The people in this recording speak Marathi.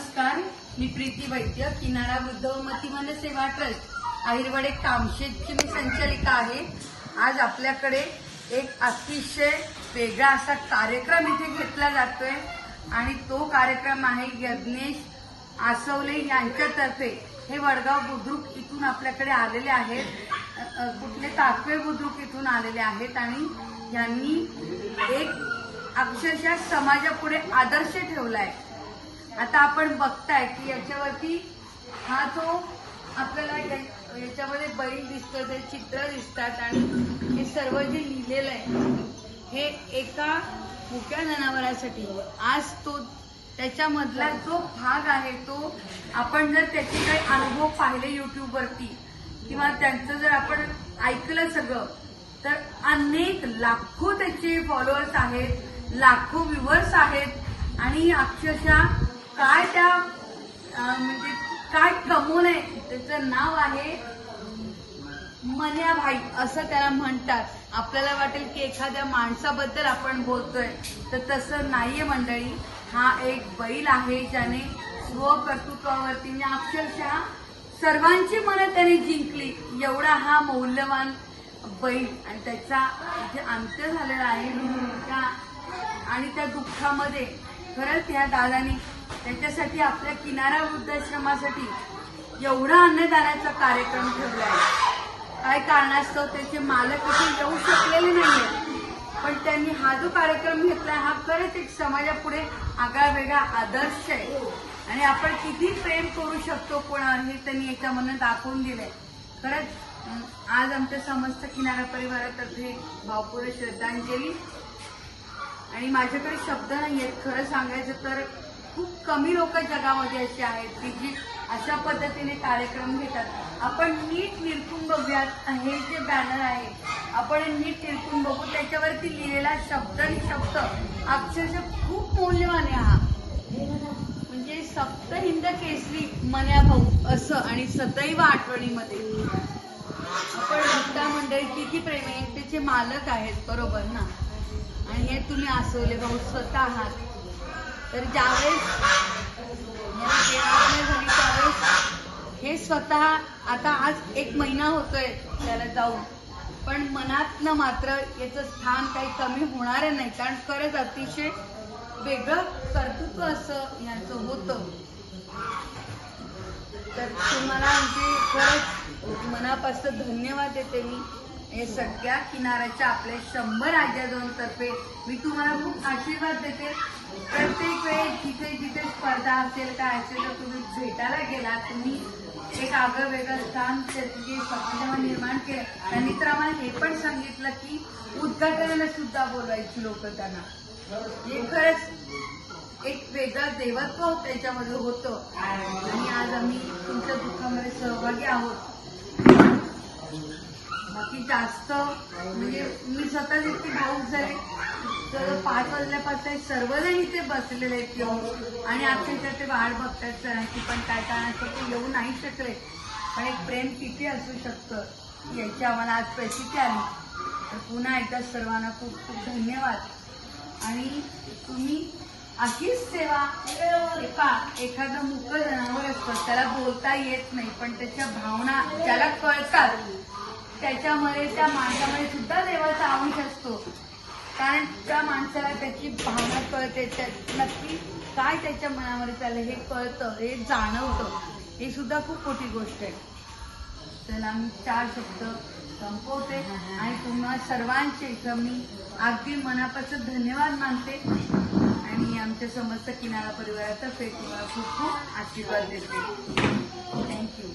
नमस्कार मी प्रीती वैद्य किनारा वृद्ध व मतिमंद सेवा ट्रस्ट आहिरवडे कामशेतची मी संचालिका आहे. आज आपल्याकडे एक अतिशय वेगळा असा कार्यक्रम इथे घेतला जातोय आणि तो कार्यक्रम आहे यज्ञेश आसवले यांच्यातर्फे. हे वडगाव बुद्रुक इथून आपल्याकडे आलेले आहेत. कुठले ताकवे बुद्रुक इथून आलेले आहेत आणि यांनी एक अक्षरशः समाजापुढे आदर्श ठेवला आहे आता आपण बघताय की याच्यावरती हा जो आपल्याला याच्यामध्ये बैल दिसतो ते चित्र दिसतात आणि हे सर्व जे लिहिलेलं आहे हे एका मुक्या जनावरासाठी. आज तो त्याच्यामधला जो भाग आहे तो आपण जर त्याचे काही अनुभव पाहिले युट्यूबवरती किंवा त्यांचं जर आपण ऐकलं सगळं तर अनेक लाखो त्याचे फॉलोअर्स आहेत लाखो व्ह्युअर्स आहेत आणि अक्षरशः काय त्या म्हणजे काय कमवलंय त्याचं नाव आहे मन्याभाई असं त्याला म्हणतात. आपल्याला वाटेल की एखाद्या माणसाबद्दल आपण बोलतोय तर तसं नाहीये मंडळी. हा एक बैल आहे ज्याने स्वकर्तृत्वावरती म्हणजे अक्षरशः सर्वांची मनं त्याने जिंकली. एवढा हा मौल्यवान बैल. आणि त्याचा इथे अंत्य झालेला आहे त्या- आणि त्या दुःखामध्ये खरंच ह्या दादानी त्याच्यासाठी आपल्या किनारा वृद्धाश्रमासाठी एवढा अन्नदानाचा कार्यक्रम ठेवला आहे काय कारणास्तव त्याचे मालक इथे येऊ शकलेले नाहीये. पण त्यांनी हा जो कार्यक्रम घेतलाय हा खरंच एक समाजापुढे आगळा वेगळा आदर्श आहे. आणि आपण किती प्रेम करू शकतो कोणावर हे त्यांनी याच्यामधनं दाखवून दिलंय. खरंच आज आमच्या समस्त किनारा परिवारातर्फे भावपूर्ण श्रद्धांजली. आणि माझ्याकडे शब्द नाही आहेत खरं सांगायचं तर खूप कमी लोक जगामध्ये अशी आहेत की जी अशा पद्धतीने कार्यक्रम घेतात. आपण नीट निरखून बघूयात हे जे बॅनर आहे आपण नीट निरखून बघू त्याच्यावरती लिहिलेला शब्द आणि शब्द अक्षरशः खूप मौल्यवान आहे हा. म्हणजे सप्त हिंद केसरी मन्या भाऊ असं आणि सदैव आठवणीमध्ये. आपण भक्ता मंडळी किती प्रेमी त्याचे मालक आहेत बरोबर ना? आणि हे तुम्ही आसवले भाऊ स्वतः आहात. तर ज्यावेळेस झाली त्यावेळेस हे स्वतः आता आज एक महिना होतोय त्याला जाऊन. पण मनातनं मात्र याचं स्थान काही कमी होणार नाही कारण खरंच अतिशय वेगळं कर्तृत्व असं याचं होतं. तर तुम्हाला म्हणजे खरंच मनापासून धन्यवाद देते मी. हे सगळ्या किनाऱ्याच्या आपल्या शंभर तर्फे मी तुम्हाला खूप आशीर्वाद देते. प्रत्येक वेळेस जिथे जिथे स्पर्धा असेल काय असेल तर तुम्ही भेटायला गेला तुम्ही एक आगळं वेगळं स्थान त्याचे समाजामध्ये निर्माण केलं. त्यांनी तर आम्हाला हे पण सांगितलं की उद्घाटनाला सुद्धा बोलवायची लोक त्यांना. हे खरंच एक वेगळं देवत्व त्याच्यामध्ये होतं. आणि आज आम्ही तुमच्या दुःखामध्ये सहभागी आहोत. बाकी जास्त म्हणजे मी स्वतः इतकी भाऊक झाले. तर पाच वाजल्यापासून सर्वजण इथे बसलेले आहेत येऊन. आणि अक्षरशः ते वाढ बघतात सरांची पण काय कारणास्तव ते येऊ नाही शकले. पण एक प्रेम किती असू शकतं याची आम्हाला आज प्रसिद्धी आली. तर पुन्हा एकदा सर्वांना खूप खूप धन्यवाद. आणि तुम्ही अशीच सेवा एका एखादं मुक जनावर असतं त्याला बोलता येत नाही पण त्याच्या भावना ज्याला कळतात. त्याच्यामध्ये त्या माणसामध्ये सुद्धा देवाचा अंश असतो. कारण त्या माणसाला त्याची भावना कळते त्या नक्की काय त्याच्या मनामध्ये चाललं हे कळतं हे जाणवतं. हे सुद्धा खूप मोठी गोष्ट आहे. चला मी चार शब्द संपवते आणि तुम्हा सर्वांचे इथं मी अगदी मनापासून धन्यवाद मानते. आणि आमच्या समस्त किनारा परिवारातर्फे तुम्हाला खूप खूप आशीर्वाद देते. थँक्यू